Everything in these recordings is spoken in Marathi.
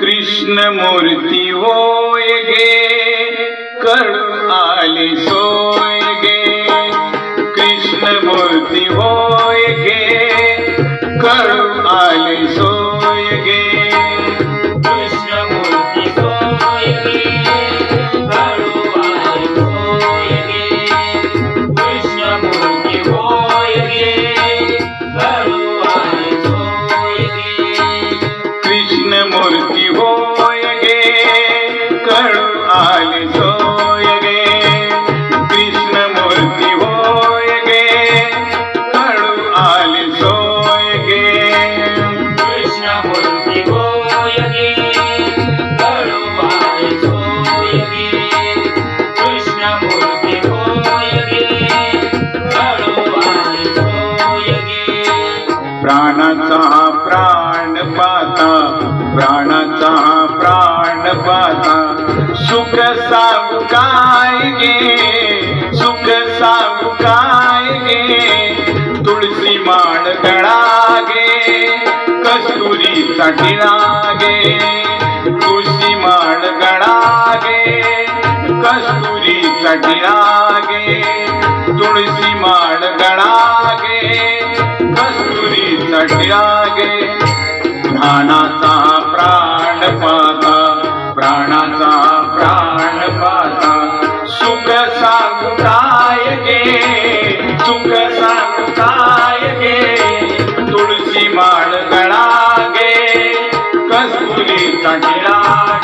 कृष्ण मूर्ती होय गे कळू आले सुख सांगू काय गे सुख सांगू काय गे तुळशी माळ गळा गे कस्तुरीचा टिळा गे तुळशी माळ गळा गे कस्तुरीचा टिळा गे तुळशी माळ गळा गे गडगडागे माळ गळा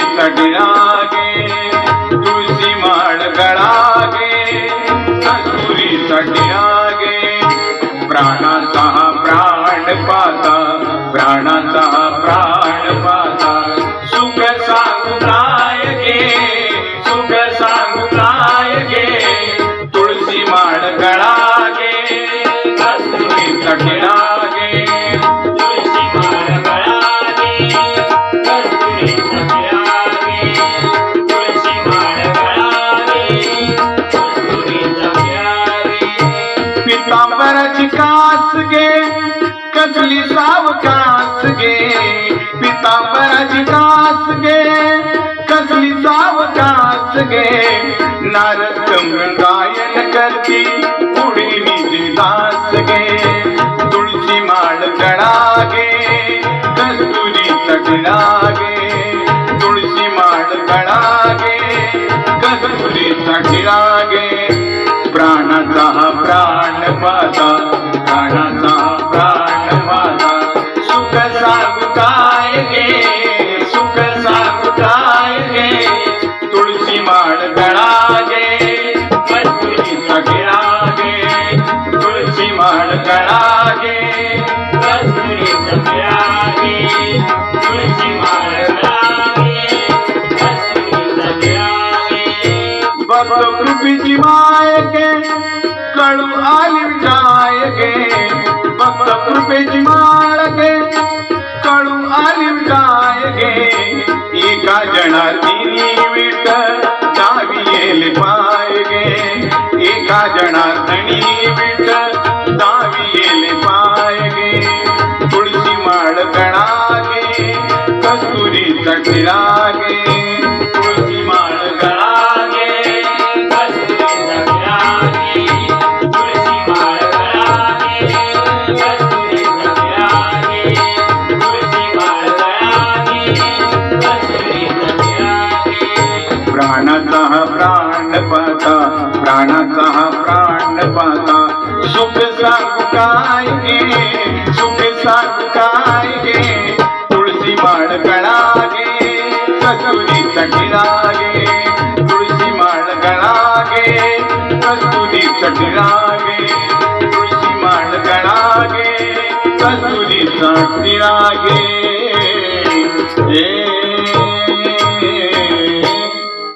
कस्तुरी कसली सावकास गे पितांबराची कास गे कसली सावकास गे नारद कमळ गायन करती। आली जाय गे भक्त कृपेची माळ गे कळू आली जाय गे एका जणार्दिनी विट दावी येले पाय गे एका जनार्दनी विट दावी येले पाय गे तुळशी माळ गणागे गे कस्तुरी हा प्राण पाता प्राणाचा हा प्राण पाता सुख सांगू काय गे सुख सांगू काय गे? तुळशी माड गळा गे कस्तुरीचा तुळशी माड गळा गे कस्तुरीचा तुळशी माड गळा गे